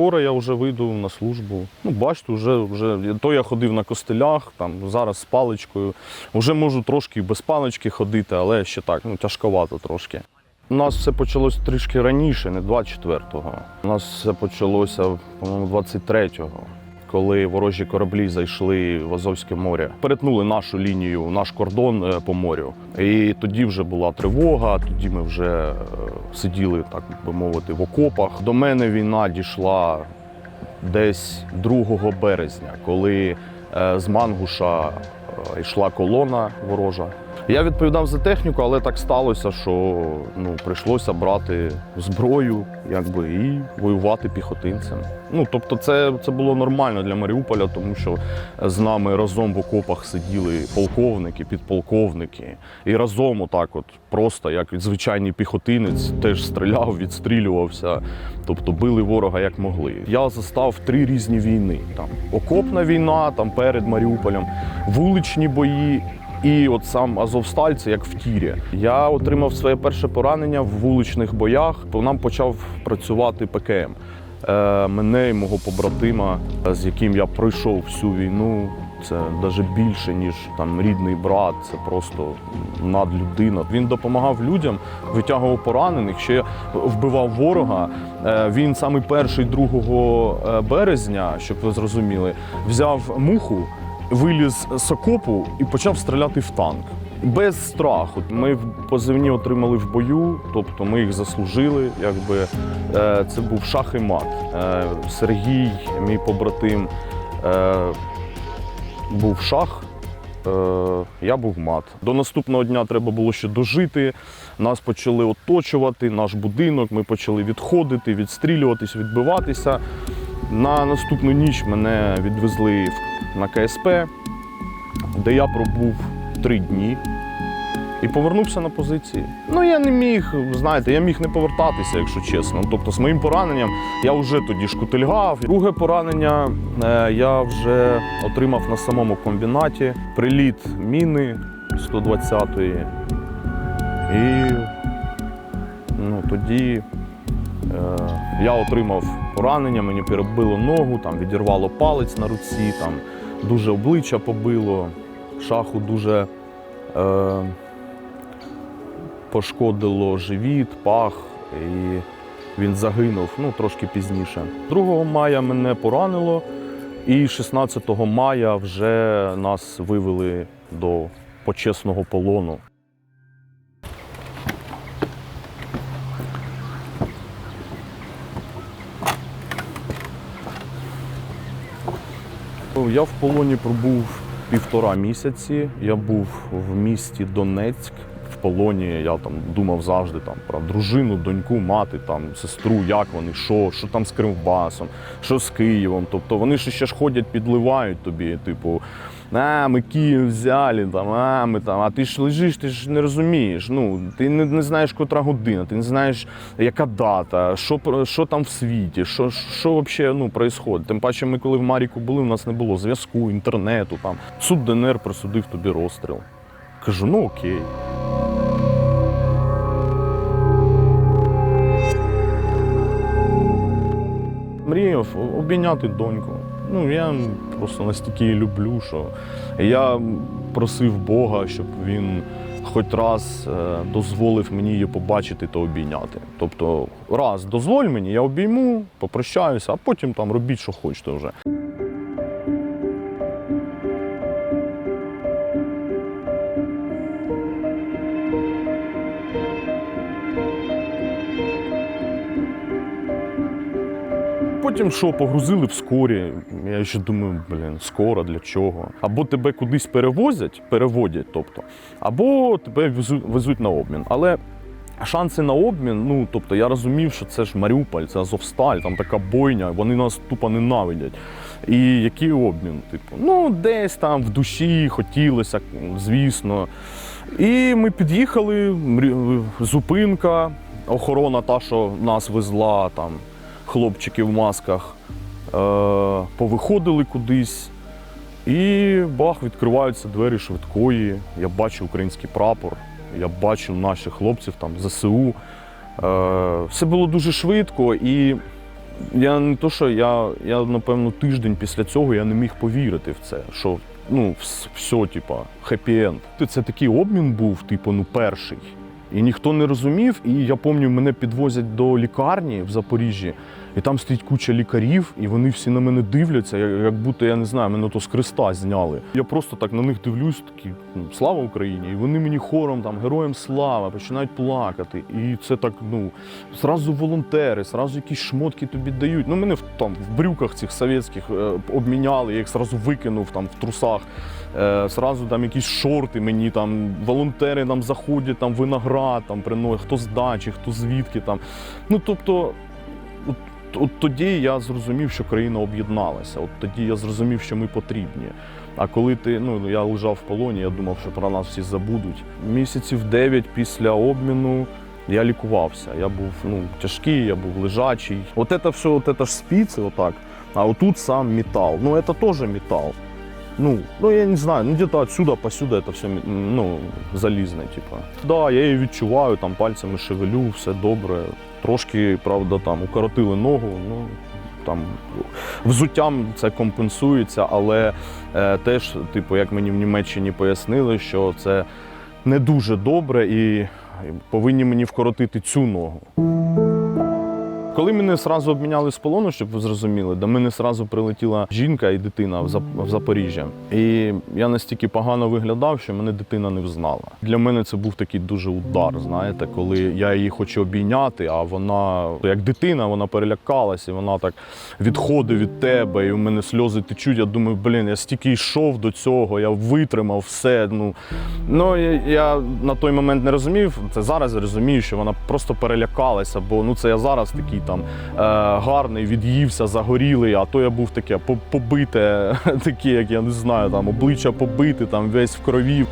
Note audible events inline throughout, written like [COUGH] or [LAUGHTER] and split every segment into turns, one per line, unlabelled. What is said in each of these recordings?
Скоро я вже вийду на службу. Ну, бачите, вже, вже то я ходив на костелях, там зараз з паличкою. Вже можу трошки без палички ходити, але ще так, ну тяжковато трошки. У нас все почалось трішки раніше, не 24-го. У нас все почалося, по-моєму, 23-го, коли ворожі кораблі зайшли в Азовське море. Перетнули нашу лінію, наш кордон е, по морю. І тоді вже була тривога, тоді ми вже е, сиділи, так би мовити, в окопах. До мене війна дійшла десь 2 березня, коли е, з Мангуша йшла колона ворожа. Я відповідав за техніку, але так сталося, що ну, прийшлося брати зброю якби, і воювати піхотинцем. Ну, тобто, це, це було нормально для Маріуполя, тому що з нами разом в окопах сиділи полковники, підполковники. І разом, отак, от, просто як звичайний піхотинець, теж стріляв, відстрілювався. Тобто били ворога як могли. Я застав три різні війни: там окопна війна, там перед Маріуполем, вуличні бої. І от сам Азовсталь це як в тірі. Я отримав своє перше поранення в вуличних боях. По нам почав працювати ПКМ. Е, мене і мого побратима, з яким я пройшов всю війну. Це навіть більше, ніж там рідний брат, це просто надлюдина. Він допомагав людям, витягував поранених, ще вбивав ворога. Е, Він саме перший 2 березня, щоб ви зрозуміли, взяв муху, виліз з окопу і почав стріляти в танк. Без страху. Ми позивні отримали в бою, тобто ми їх заслужили. Якби Е, це був шах і мат. Е, Сергій, мій побратим, е, був шах. Я був мат. До наступного дня треба було ще дожити. Нас почали оточувати, наш будинок. Ми почали відходити, відстрілюватись, відбиватися. На наступну ніч мене відвезли в- на КСП, де я пробув три дні і повернувся на позиції. Ну я не міг, знаєте, я міг не повертатися, якщо чесно. Тобто, з моїм пораненням я вже тоді шкутильгав. Друге поранення е, я вже отримав на самому комбінаті. Приліт міни 120-ї. І ну, тоді е, я отримав поранення, мені перебило ногу, там відірвало палець на руці, там дуже обличчя побило, шаху дуже. Е, пошкодило живіт, пах, і він загинув ну, трошки пізніше. 2 мая мене поранило, і 16 мая вже нас вивели до почесного полону. Я в полоні пробув півтора місяці. Я був в місті Донецьк. В полоні я там думав завжди там про дружину, доньку, мати, там сестру, як вони, що, що там з Кривбасом, що з Києвом. Тобто вони ще ж ходять, підливають тобі, типу, а, ми Київ взяли, там, а, ми там, а ти ж лежиш, ти ж не розумієш. Ну, ти не, не знаєш, котра година, ти не знаєш, яка дата, що, що там в світі, що, що взагалі ну, відбувається. Тим паче, ми коли в Маріку були, у нас не було зв'язку, інтернету. Там. Суд ДНР присудив тобі розстріл. Кажу, ну окей. Мріяв обійняти доньку. Ну, я просто настільки люблю, що я просив Бога, щоб він хоч раз е, дозволив мені її побачити та обійняти. Тобто, раз дозволь мені, я обійму, попрощаюся, а потім там робіть, що хочете вже. Потім що, погрузили в скорі. Я ще думаю, блін, скоро для чого? Або тебе кудись перевозять, переводять, тобто, або тебе везуть, на обмін. Але шанси на обмін, ну тобто я розумів, що це ж Маріуполь, це Азовсталь, там така бойня, вони нас тупо ненавидять. І який обмін? Типу, ну, десь там в душі хотілося, звісно. І ми під'їхали, зупинка, охорона та, що нас везла, там, хлопчики в масках, е, повиходили кудись. І бах, відкриваються двері швидкої. Я бачу український прапор, я бачу наших хлопців там ЗСУ. Е, все було дуже швидко і Я не то, що я, я напевно тиждень після цього я не міг повірити в це. Що ну, все, типа, хеппі-енд. Це такий обмін був, типу, ну, перший. І ніхто не розумів. І я пам'ятаю, мене підвозять до лікарні в Запоріжжі, і там стоїть куча лікарів, і вони всі на мене дивляться, як, будто я не знаю, мене то з креста зняли. Я просто так на них дивлюсь, такі ну, слава Україні! І вони мені хором там героям слава починають плакати. І це так, ну зразу волонтери, зразу якісь шмотки тобі дають. Ну мене там в брюках цих совєтських е, обміняли, я їх зразу викинув там в трусах. Е, зразу там якісь шорти мені там волонтери там заходять, там виноград там приносять, хто з дачі, хто звідки там. Ну тобто, от, от тоді я зрозумів, що країна об'єдналася. От тоді я зрозумів, що ми потрібні. А коли ти, ну я лежав в полоні, я думав, що про нас всі забудуть. Місяців 9 після обміну я лікувався. Я був ну, тяжкий, я був лежачий. От це все, от це ж спіци, отак. А отут сам метал. Ну, це теж метал. Ну, ну я не знаю, ну где-то отсюда посюда это все ну, залізне, типа. Да, я її відчуваю, там пальцями шевелю, все добре. Трошки, правда, там укоротили ногу, ну там взуттям це компенсується, але е, теж, типу, як мені в Німеччині пояснили, що це не дуже добре і повинні мені вкоротити цю ногу. Коли мене сразу обміняли з полону, щоб ви зрозуміли, до мене сразу прилетіла жінка і дитина в Зап- в Запоріжжя. І я настільки погано виглядав, що мене дитина не взнала. Для мене це був такий дуже удар, знаєте, коли я її хочу обійняти, а вона, як дитина, вона перелякалася, і вона так відходить від тебе, і в мене сльози течуть. Я думаю, блін, я стільки йшов до цього, я витримав все. Ну, ну я, на той момент не розумів. Це зараз розумію, що вона просто перелякалася, бо ну це я зараз такий там е, гарний, від'ївся, загорілий, а то я був таке побите, [LAUGHS] таке, як я не знаю, там обличчя побите, там весь в крові.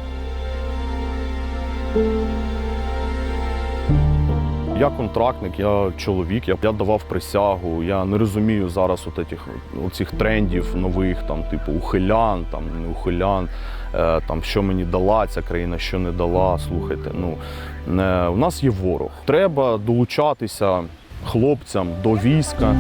Я контрактник, я чоловік, я, я давав присягу. Я не розумію зараз от этих, оцих трендів нових, там, типу, ухилян, там, не ухилян, е, там, що мені дала ця країна, що не дала. Слухайте, ну, е, у нас є ворог. Треба долучатися хлопцям до війська.